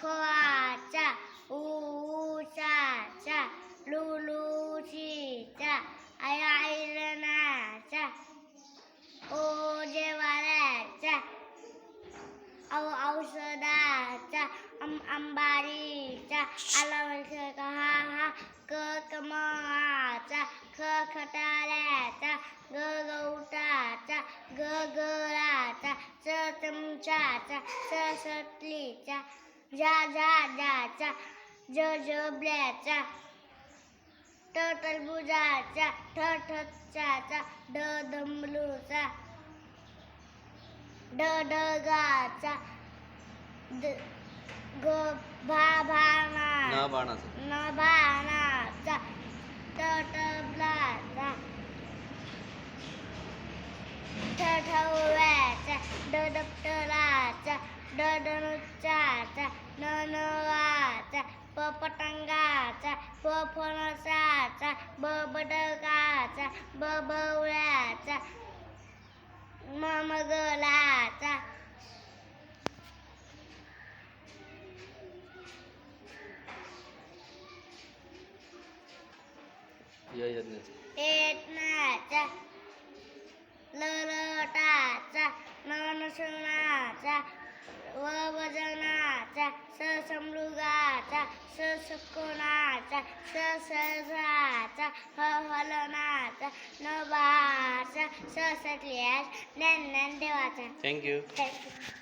खवाचा ऊसाचा लुलुशीचा आयरणाचा ओजेवाऱ्याचा औ औषधाचा अं अंबारीचा आला हा हा ख खटाऱ्याचा ग ग गराचा चमचाचा च झा झा जाचा ज. जबल्याचा ट टरबुजाचा ठ ठचाचा ड डमरूचा ड डगाचा द ग भा भाना न. बाणाचं न भानाचा ट टबलाचा ठ ठव्याचा धनुच्याचा न नवाचा प पतंगाचा प फणसाचा ब बदकाचा ब बवळ्याचा ललटाचा ननसुनाचा व वजनाचा स समृगाचा स सकोनाचा स सहजाचा ह हलनाचा न बाचा स सटल्यास ज्ञान ज्ञान देवाचा थँक्यू थँक्यू